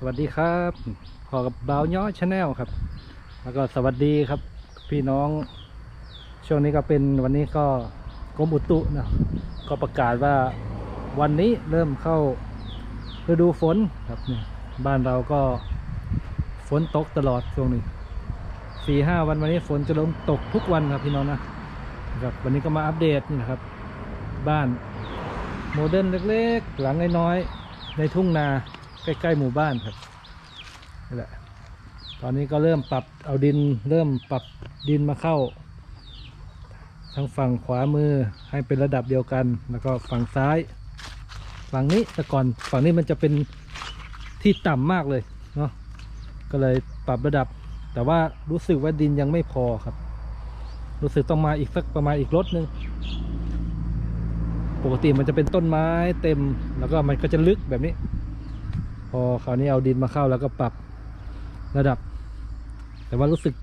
สวัสดีครับพอกับบาวย้อชาแนลครับ แล้วก็สวัสดีครับ พี่น้อง ช่วงนี้ก็เป็นวันนี้ก็กรมอุตุนะก็ประกาศว่าวันนี้เริ่มเข้าฤดูฝนครับเนี่ยบ้านเราก็ฝนตกตลอดช่วงนี้สี่ห้าวันวันนี้ฝนจะลงตกทุกวันครับพี่น้องนะนะครับวันนี้ก็มาอัปเดตนี่นะครับ บ้านโมเดิร์นเล็กๆ หลังน้อยๆในทุ่งนา ใกล้ๆหมู่บ้านครับนี่แหละตอนนี้ก็เริ่มปรับเอาดินเริ่มปรับดินมาเข้า ทั้งฝั่งขวามือให้เป็นระดับเดียวกัน แล้วก็ฝั่งซ้าย ฝั่งนี้แต่ก่อนฝั่งนี้มันจะเป็นที่ต่ำมากเลยเนาะก็เลยปรับระดับ แต่ว่ารู้สึกว่าดินยังไม่พอครับ รู้สึกต้องมาอีกสักประมาณอีกรถนึงปกติมันจะเป็นต้นไม้เต็มแล้วก็มันก็จะลึกแบบนี้ พอคราวนี้เอาดินมาเข้าแล้วก็ปรับระดับ แต่ว่ารู้สึก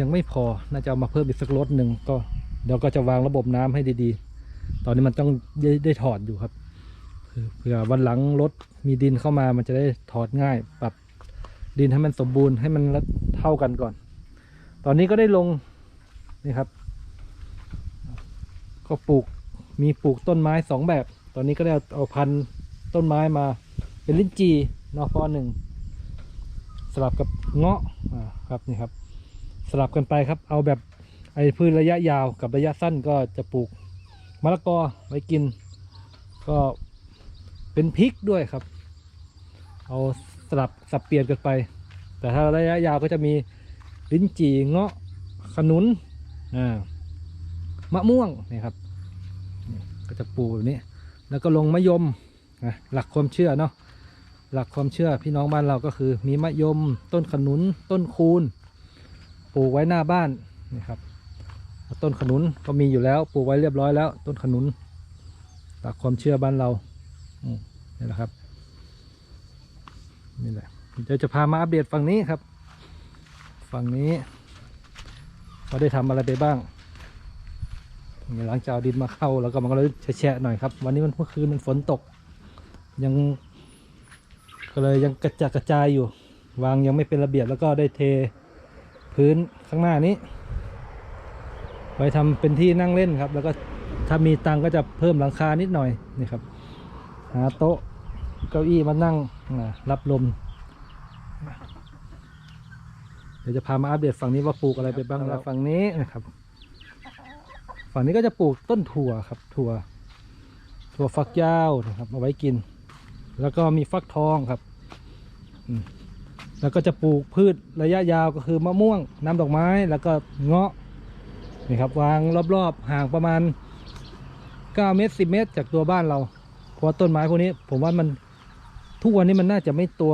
ยังไม่พอ น่าจะเอามาเพิ่มอีกสักรถหนึ่งก็เดี๋ยวก็จะวางระบบน้ำให้ดีๆ ตอนนี้มันต้องได้ไดถอดอยู่ครับ เผื่อวันหลังรถมีดินเข้ามามันจะได้ถอดง่าย ปรับดินให้มันสมบูรณ์ให้มันเท่ากันก่อน ตอนนี้ก็ได้ลงนี่ครับ ก็ปลูกมีปลูกต้นไม้สองแบบ ตอนนี้ก็ได้เอาพันต้นไม้มา เป็นลิ้นจีนอพอหนึ่งสลับกับเงาะครับนี่ครับ สลับกันไปครับ เอาแบบไอ้พืชระยะยาวกับระยะสั้นก็จะปลูกมะละกอไว้กิน ก็เป็นพริกด้วยครับ เอาสลับสับเปลี่ยนกันไป แต่ถ้าระยะยาวก็จะมีลิ้นจี่เงาะขนุนอ่ามะม่วงนี่ครับก็จะปลูกแบบนี้ แล้วก็ลงมะยมหลักความเชื่อเนาะ หลักความเชื่อพี่น้องบ้านเราก็คือมีมะยม ต้นขนุน ต้นคูนปลูกไว้หน้าบ้านนี่ครับต้นขนุนก็มีอยู่แล้วปลูกไว้เรียบร้อยแล้ว ต้นขนุนหลักความเชื่อบ้านเรานี่แหละครับนี่แหละเดี๋ยวจะพามาอัปเดตฝั่งนี้ครับ ฝั่งนี้เราได้ทำอะไรไปบ้างหลังจากเอาดินมาเข้าแล้วก็มันก็เลยแฉะๆหน่อยครับ วันนี้มันเมื่อคืนมันฝนตก ยัง ก็เลยยังกระจายกระจายอยู่ วางยังไม่เป็นระเบียบแล้วก็ได้เทพื้นข้างหน้านี้ ไว้ทำเป็นที่นั่งเล่นครับ แล้วก็ถ้ามีตังค์ก็จะเพิ่มหลังคานิดหน่อยนี่ครับหาโต๊ะเก้าอี้มานั่งอ่ารับลมเดี๋ยวจะพามาอัปเดตฝั่งนี้ว่าปลูกอะไรไปบ้างแล้วฝั่งนี้นะครับ ฝั่งนี้ก็จะปลูกต้นถั่วครับถั่ว ถั่วฟักยาวนะครับเอาไว้กิน แล้วก็มีฟักทองครับอืม แล้วก็จะปลูกพืชระยะยาวก็คือมะม่วงน้ำดอกไม้แล้วก็เงาะนี่ครับวางรอบๆ ห่างประมาณ 9 เมตร 10 เมตร จากตัวบ้านเราเพราะต้นไม้พวกนี้ ผมว่ามันทุกวันนี้มันน่าจะไม่ตัว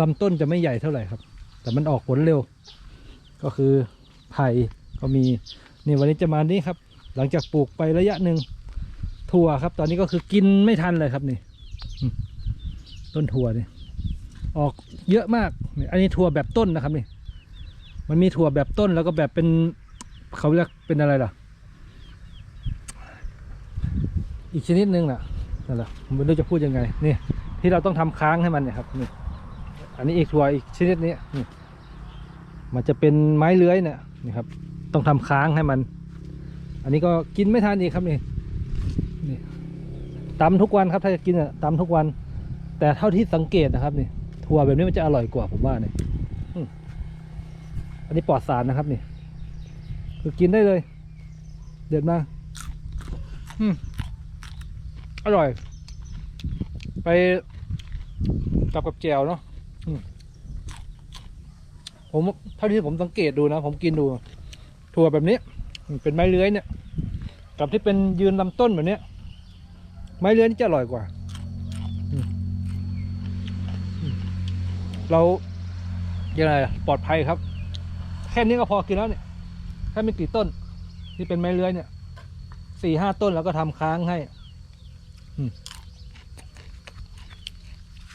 ลำต้นจะไม่ใหญ่เท่าไหร่ครับ แต่มันออกผลเร็ว ก็คือไผ่ก็มีนี่วันนี้จะมานี่ครับ หลังจากปลูกไประยะหนึ่งถั่วครับ ตอนนี้ก็คือกินไม่ทันเลยครับนี่ต้นถั่วนี่ ออกเยอะมากนี่อันนี้ถั่วแบบต้นนะครับนี่ มันมีถั่วแบบต้นแล้วก็แบบเป็นเขาเรียกเป็นอะไรล่ะ อีกชนิดหนึ่งน่ะนั่นแหละผมไม่รู้จะพูดยังไงนี่ที่เราต้องทำค้างให้มันเนี่ยครับนี่อันนี้อีกถั่วอีกชนิดนี้นี่มันจะเป็นไม้เลื้อยเนี่ยนี่ครับ ต้องทำค้างให้มัน อันนี้ก็กินไม่ทันอีกครับนี่นี่ตำทุกวันครับถ้าจะกินอะตำทุกวัน แต่เท่าที่สังเกตนะครับนี่ ถั่วแบบนี้มันจะอร่อยกว่าผมว่าเนี่ยอันนี้ปลอดสารนะครับนี่คือกินได้เลย เด็ดมากอร่อย ไปกับกับแจวเนาะผมเท่าที่ผมสังเกตดูนะ ผมกินดู ถั่วแบบนี้ เป็นไม้เลื้อยเนี่ย กับที่เป็นยืนลำต้นแบบนี้ไม้เลื้อยนี่จะอร่อยกว่าอืมอืม เรายังไงปลอดภัยครับ แค่นี้ก็พอกินแล้วเนี่ยแค่ไม่กี่ต้น ที่เป็นไม้เลื้อยเนี่ยสี่ห้าต้นแล้วก็ทำค้างให้อืม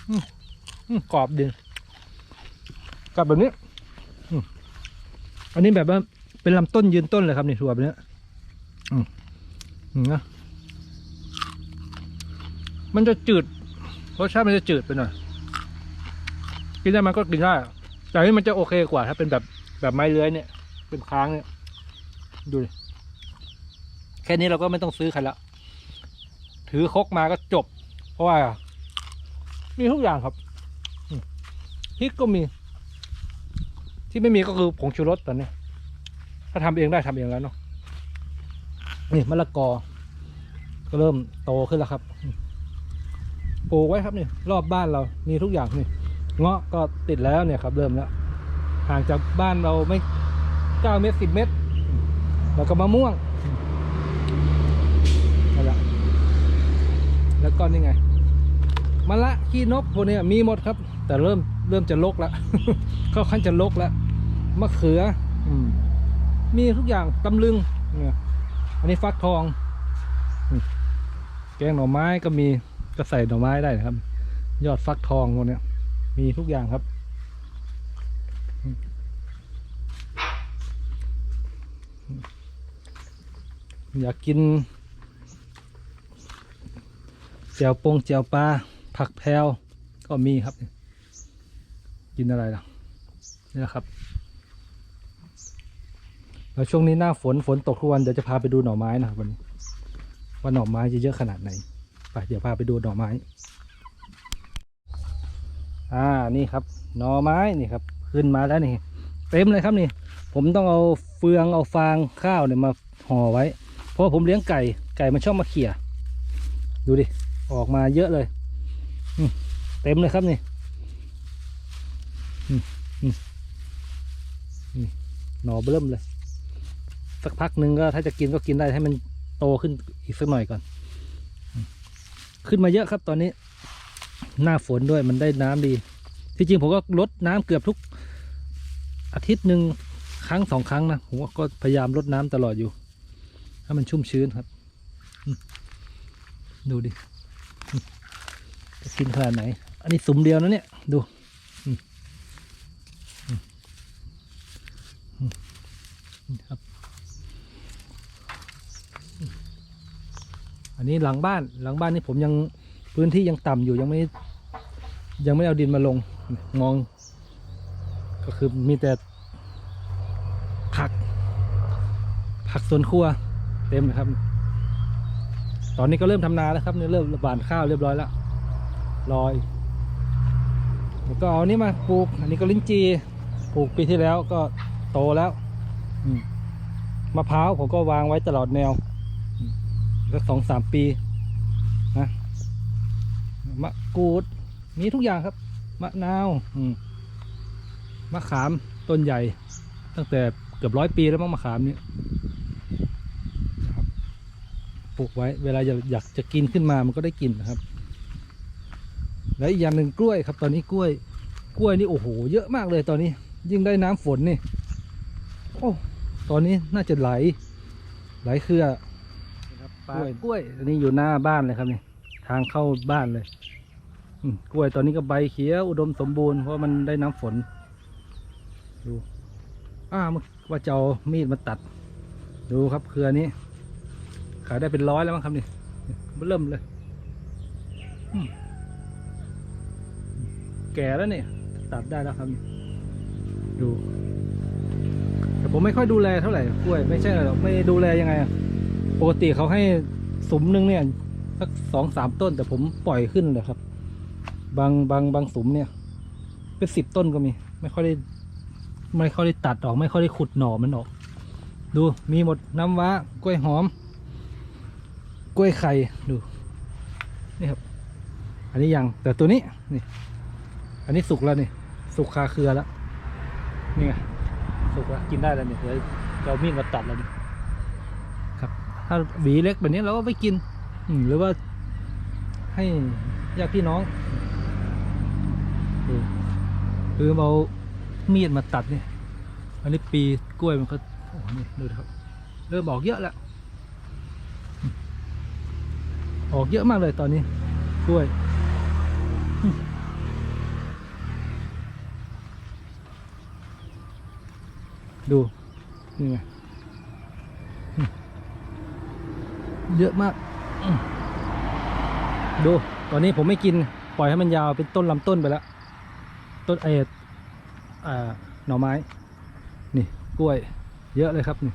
อืมอืมกรอบดีกรอบแบบนี้อันนี้แบบว่าเป็นลำต้นยืนต้นเลยครับนี่ถั่วแบบเนี้ยอืมอืมนะมันจะจืดรสชาติมันจะจืดไปหน่อย กินได้มันก็กินได้แต่นี่มันจะโอเคกว่า ถ้าเป็นแบบแบบไม้เลื้อยเนี่ย เป็นค้างเนี่ยดูดิแค่นี้เราก็ไม่ต้องซื้อใครละถือคกมาก็จบ เพราะว่า มีทุกอย่างครับพริกก็มี ที่ไม่มีก็คือผงชูรสตอนนี้ ถ้าทำเองได้ทำเองแล้วเนาะนี่มะละกอ ก็เริ่มโตขึ้นแล้วครับปลูกไว้ครับนี่ รอบบ้านเรามีทุกอย่างนี่ เงาะก็ติดแล้วเนี่ยครับ เริ่มแล้วห่างจากบ้านเราไม่เก้าเมตรสิบเมตร แล้วก็มะม่วงนั่นแหละแล้วก็นี่ไงมะละขี้นกพวกนี้มีหมดครับ แต่เริ่มเริ่มจะลกแล้วเข้าขั้นจะลกแล้วมะเขือ อืม มีทุกอย่างตำลึงเนี่ยอันนี้ฟักทอง แกงหน่อไม้ก็มีก็ใส่หน่อไม้ได้นะครับ ยอดฟักทองพวกนี้ มีทุกอย่างครับ อยากกินเจียวปงเจียวปลาผักแพรวก็มีครับ กินอะไรล่ะนี่แหละครับ แล้วช่วงนี้หน้าฝนฝนตกทุกวันเดี๋ยวจะพาไปดูหน่อไม้นะครับวันนี้ว่าหน่อไม้จะเยอะขนาดไหนไปเดี๋ยวพาไปดูหน่อไม้ อ่านี่ครับหน่อไม้นี่ครับขึ้นมาแล้วนี่ เต็มเลยครับนี่ ผมต้องเอาเฟืองเอาฟางข้าวเนี่ยมาห่อไว้ เพราะผมเลี้ยงไก่ไก่มันชอบมาเขี่ยดูดิออกมาเยอะเลยเต็มเลยครับนี่หน่อเบิ่มเลย สักพักหนึ่งก็ถ้าจะกินก็กินได้ให้มันโตขึ้นอีกสักหน่อยก่อน ขึ้นมาเยอะครับตอนนี้ หน้าฝนด้วยมันได้น้ำดี ที่จริงผมก็ลดน้ำเกือบทุก อาทิตย์หนึ่งครั้งสองครั้งนะผมก็พยายามลดน้ำตลอดอยู่ให้มันชุ่มชื้นครับ ดูดิจะกินขนาดไหน อันนี้สุมเดียวนะเนี่ย ดูครับ อันนี้หลังบ้านหลังบ้านนี่ผมยัง พื้นที่ยังต่ำอยู่ยังไม่ ยังไม่เอาดินมาลง มอง ก็คือมีแต่ผัก ผักสวนครัว เต็มเลยครับ ตอนนี้ก็เริ่มทำนาแล้วครับเนี่ยเริ่มหว่านข้าวเรียบร้อยแล้วลอยแล้วก็เอานี่มาปลูก อันนี้ก็ลิ้นจีปลูกปีที่แล้วก็โตแล้วมะพร้าวผมก็วางไว้ตลอดแนวก็สองสามปี กรูด มีทุกอย่างครับ มะนาวมะขามต้นใหญ่ ตั้งแต่เกือบร้อยปีแล้วมั้งมะขามเนี่ยปลูกไว้ เวลาอยากอยากจะกินขึ้นมามันก็ได้กินนะครับ แล้วอีกอย่างหนึ่งกล้วยครับ ตอนนี้กล้วย กล้วยนี่โอ้โห เยอะมากเลยตอนนี้ ยิ่งได้น้ำฝนนี่โอ้ตอนนี้น่าจะไหล ไหลเครือปลากล้วยอันนี้อยู่หน้าบ้านเลยครับนี่ทางเข้าบ้านเลย กล้วยตอนนี้ก็ใบเขียวอุดมสมบูรณ์เพราะมันได้น้ำฝน ดูอ้าเมื่อว่าจะเอามีดมาตัด ดูครับเครือนี้ ขายได้เป็นร้อยแล้วมั้งครับนี่เริ่มเลย แก่แล้วเนี่ยตัดได้แล้วครับ ดู แต่ผมไม่ค่อยดูแลเท่าไหร่กล้วย ไม่ใช่หรอกไม่ดูแลยังไงปกติเขาให้สมนึงเนี่ยสักสองสามต้นแต่ผมปล่อยขึ้นเลยครับ บางบางบางสุมเนี่ยเป็นสิบต้นก็มี ไม่ค่อยได้ไม่ค่อยได้ตัดออกไม่ค่อยได้ขุดหน่อมันออก ดูมีหมดน้ำว้ากล้วยหอม กล้วยไข่ดูนี่ครับ อันนี้ยังแต่ตัวนี้นี่ อันนี้สุกแล้วนี่ สุกคาเครือแล้วนี่ไงสุกแล้วกินได้แล้วนี่เดี๋ยวจะเอามีดมาตัดแล้วนี่ครับ ถ้าหวีเล็กแบบนี้เราก็ไปกิน อืหรือว่าให้ญาติพี่น้อง คือเอามีดมาตัดเนี่ย อันนี้ปีกล้วยมันก็โอ้โหนี่ดูครับ เริ่มออกเยอะแล้ว ออกเยอะมากเลยตอนนี้ กล้วย ดู นี่ไง เยอะมาก ดู ตอนนี้ผมไม่กิน ปล่อยให้มันยาวเป็นต้นลำต้นไปแล้ว ต้นเอ็ดหน่อไม้ นี่กล้วยเยอะเลยครับนี่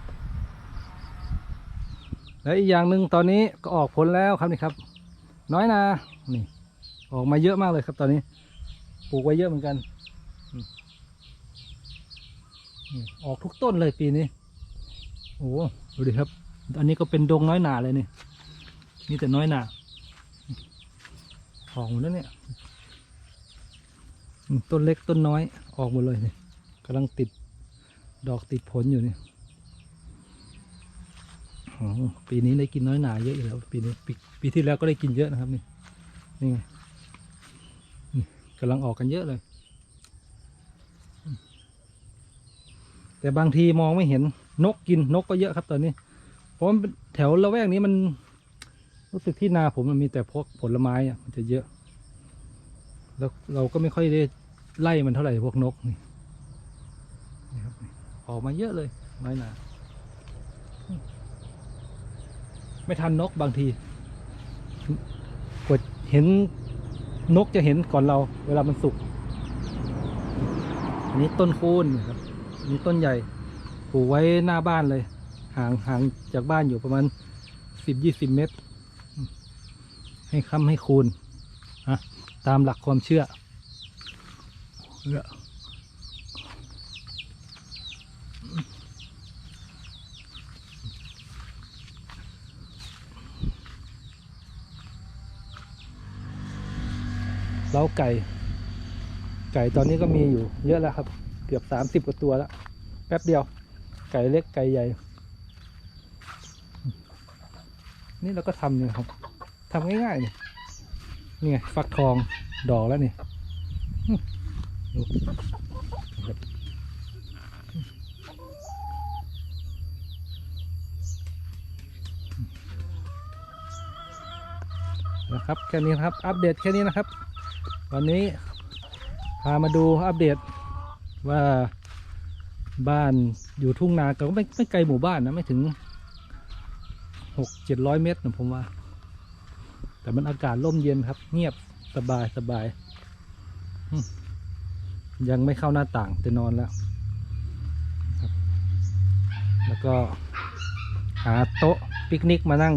แล้วอีกอย่างหนึ่งตอนนี้ก็ออกผลแล้วครับนี่ครับ น้อยนานี่ ออกมาเยอะมากเลยครับตอนนี้ปลูกไว้เยอะเหมือนกันออกทุกต้นเลยปีนี้ โอ้โหดูดิครับ อันนี้ก็เป็นดงน้อยหนาเลยนี่ นี่แต่น้อยหนาออกหมดแล้วเนี่ย ต้นเล็กต้นน้อยออกหมดเลยนี่กำลังติดดอกติดผลอยู่นี่ปีนี้ได้กินน้อยหนาเยอะอยู่แล้ว ปีนี้ปีปีที่แล้วก็ได้กินเยอะนะครับนี่นี่ไงกำลังออกกันเยอะเลย แต่บางทีมองไม่เห็นนกกินนกก็เยอะครับตอนนี้ เพราะแถวละแวกนี้มันรู้สึกที่นาผมมันมีแต่พวกผลไม้อะมันจะเยอะ แล้วเราก็ไม่ค่อยได้ ไล่มันเท่าไหร่พวกนกนี่นี่ครับออกมาเยอะเลยน้อยหนาไม่ทันนกบางทีกดเห็นนกจะเห็นก่อนเรา เวลามันสุก อันนี้ต้นคูนนะครับอันนี้ต้นใหญ่ปลูกไว้หน้าบ้านเลย ห่างห่างจากบ้านอยู่ประมาณสิบยี่สิบเมตร ให้ค้ำให้คูณอะตามหลักความเชื่อ เนี่ยเล้าไก่ ไก่ตอนนี้ก็มีอยู่เยอะแล้วครับ เกือบสามสิบกว่าตัวแล้ว แป๊บเดียว ไก่เล็กไก่ใหญ่ นี่เราก็ทำเนี่ยครับทำง่ายๆเนี่ยนี่ไงฟักทองดอกแล้วนี่อืม ดูนะครับแค่นี้นะครับ อัปเดตแค่นี้นะครับ วันนี้พามาดูอัปเดตว่าบ้านอยู่ทุ่งนาแต่ก็ไม่ไม่ไกลหมู่บ้านนะไม่ถึงหกเจ็ดร้อยเมตรนะผมว่า แต่มันอากาศร่มเย็นครับ เงียบสบายสบายอืม ยังไม่เข้าหน้าต่างแต่นอนแล้ว แล้วก็หาโต๊ะปิกนิกมานั่ง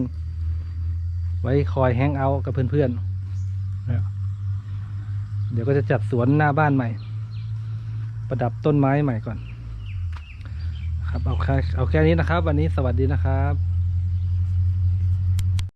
ไว้คอยแฮงเอาท์กับเพื่อนๆ เดี๋ยวก็จะจัดสวนหน้าบ้านใหม่ ประดับต้นไม้ใหม่ก่อน ครับเอาแค่เอาแค่นี้นะครับ วันนี้สวัสดีนะครับ